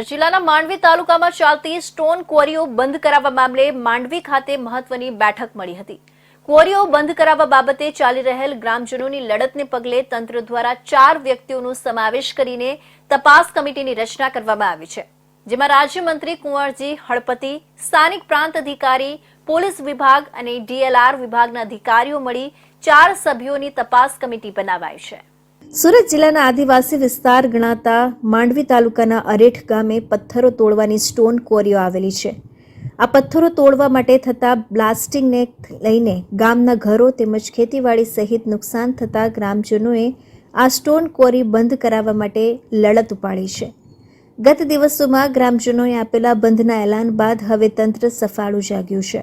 જિલ્લાના માંડવી તાલુકામાં ચાલતી સ્ટોન ક્વોરીઓ બંધ કરાવવા મામલે માંડવી ખાતે મહત્વની બેઠક મળી હતી. ક્વોરીઓ બંધ કરાવવા બાબતે ચાલી રહેલ ગ્રામજનોની લડતને પગલે તંત્ર દ્વારા ચાર વ્યક્તિઓનો સમાવેશ કરીને તપાસ કમિટીની રચના કરવામાં આવી છે. જેમાં રાજ્યમંત્રી કુંવરજી હળપતિ, સ્થાનિક પ્રાંત અધિકારી, પોલીસ વિભાગ અને ડીએલઆર વિભાગના અધિકારીઓ મળી ચાર સભ્યોની તપાસ કમિટી બનાવાઈ છે. સુરત જિલ્લાના આદિવાસી વિસ્તાર ગણાતા માંડવી તાલુકાના અરેઠ ગામે પથ્થરો તોડવાની સ્ટોન કોરીઓ આવેલી છે. આ પથ્થરો તોડવા માટે થતા બ્લાસ્ટિંગને લઈને ગામના ઘરો તેમજ ખેતીવાડી સહિત નુકસાન થતા ગ્રામજનોએ આ સ્ટોન કોરી બંધ કરાવવા માટે લડત ઉપાડી છે. ગત દિવસોમાં ગ્રામજનોએ આપેલા બંધના એલાન બાદ હવે તંત્ર સફાળું જાગ્યું છે.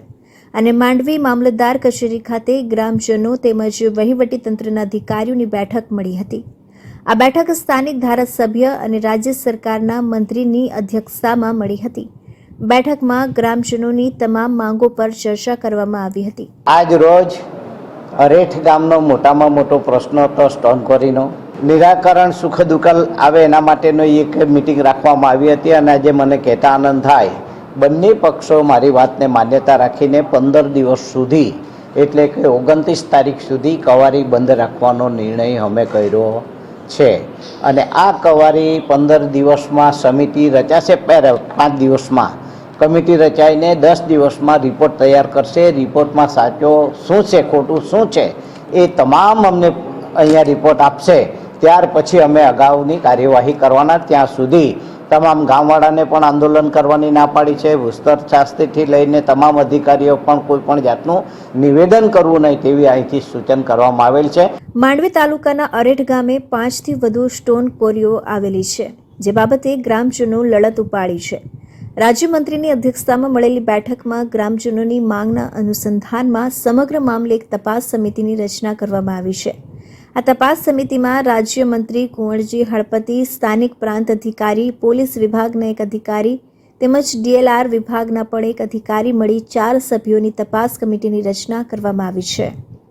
અને માંડવી મામલતદાર કચેરી ખાતે ગ્રામજનો તેમજ વહીવટી તંત્રના અધિકારીઓની બેઠક મળી હતી. આ બેઠક સ્થાનિક ધારાસભ્ય અને રાજ્ય સરકારના મંત્રીની અધ્યક્ષતામાં મળી હતી. બેઠકમાં ગ્રામજનોની તમામ માંગો પર ચર્ચા કરવામાં આવી હતી. આજ રોજ અરેઠ ગામનો મોટામાં મોટો પ્રશ્ન હતો સ્ટોન કોરીનો નિરાકરણ સુખ દુકલ આવે એના માટેનો એક મિટિંગ રાખવામાં આવી હતી અને આજે મને કહેતા આનંદ થાય બંને પક્ષો મારી વાતને માન્યતા રાખીને પંદર દિવસ સુધી, એટલે કે ઓગણત્રીસ તારીખ સુધી કવારી બંધ રાખવાનો નિર્ણય અમે કર્યો છે. અને આ કવારી પંદર દિવસમાં સમિતિ રચાશે પાંચ દિવસમાં. કમિટી રચાઈને દસ દિવસમાં રિપોર્ટ તૈયાર કરશે, રિપોર્ટમાં સાચો શું છે, ખોટું શું છે, એ તમામ અમને અહીંયા રિપોર્ટ આપશે. ત્યાર પછી અમે અગાઉની કાર્યવાહી કરવાના, ત્યાં સુધી તમામ ગામવાળાને પણ આંદોલન કરવાની ના પાડી છે. ભૂસ્તર શાસ્ત્રીથી લઈને તમામ અધિકારીઓ પણ કોઈ પણ જાતનું નિવેદન કરવું નહીં તેવી અહીંથી સૂચન કરવામાં આવેલ છે. માંડવી તાલુકાના અરેઠ ગામે પાંચથી વધુ સ્ટોન કોરીઓ આવેલી છે, જે બાબતે ગ્રામજનો લડત ઉપાડી છે. રાજ્યમંત્રીની અધ્યક્ષતામાં મળેલી બેઠકમાં ગ્રામજનોની માંગના અનુસંધાનમાં સમગ્ર મામલે એક તપાસ સમિતિની રચના કરવામાં આવી છે. આ તપાસ સમિતિમાં રાજ્યમંત્રી કુંવરજી હળપતિ, સ્થાનિક પ્રાંત અધિકારી, પોલીસ વિભાગના એક અધિકારી તેમજ ડીએલઆર વિભાગના પણ એક અધિકારી મળી ચાર સભ્યોની તપાસ કમિટીની રચના કરવામાં આવી છે.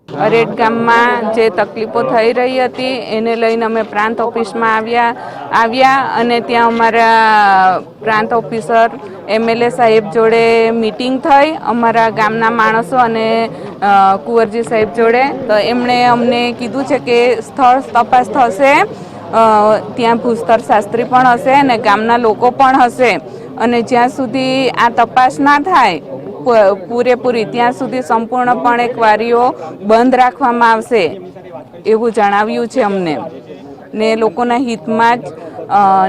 અરેડ ગામમાં જે તકલીફો થઈ રહી હતી, એને લઈને અમે પ્રાંત ઓફિસમાં આવ્યા આવ્યા અને ત્યાં અમારા પ્રાંત ઓફિસર એમએલએ સાહેબ જોડે મિટિંગ થઈ અમારા ગામના માણસો અને કુંવરજી સાહેબ જોડે. તો એમણે અમને કીધું છે કે સ્થળ તપાસ થશે ત્યાં ભૂસ્તર શાસ્ત્રી પણ હશે અને ગામના લોકો પણ હશે. અને જ્યાં સુધી આ તપાસ ના થાય પૂરેપૂરી, ત્યાં સુધી સંપૂર્ણપણે ક્વારીઓ બંધ રાખવામાં આવશે એવું જણાવ્યું છે અમને. ને લોકોના હિતમાં જ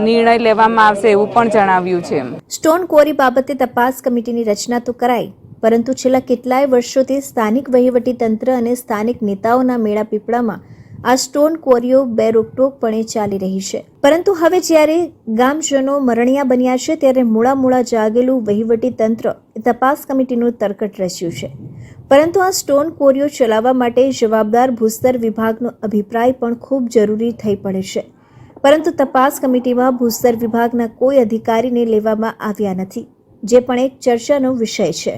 નિર્ણય લેવામાં આવશે એવું પણ જણાવ્યું છે સ્ટોન ક્વોરી બાબતે તપાસ કમિટીની રચના તો કરાઈ, પરંતુ છેલ્લા કેટલાય વર્ષોથી સ્થાનિક વહીવટી તંત્ર અને સ્થાનિક નેતાઓના મેળા પીપળામાં આ સ્ટોન ક્વોરીઓ બે રોકટોકપણે ચાલી રહી છે. પરંતુ હવે જ્યારે ગામજનો મરણિયા બન્યા છે, ત્યારે મૂળા મૂળા જાગેલું વહીવટી તંત્ર તપાસ કમિટીનું તરકટ રચ્યું છે. પરંતુ આ સ્ટોન ક્વોરીઓ ચલાવવા માટે જવાબદાર ભૂસ્તર વિભાગનો અભિપ્રાય પણ ખૂબ જરૂરી થઈ પડે છે. પરંતુ તપાસ કમિટીમાં ભૂસ્તર વિભાગના કોઈ અધિકારીને લેવામાં આવ્યા નથી, જે પણ એક ચર્ચાનો વિષય છે.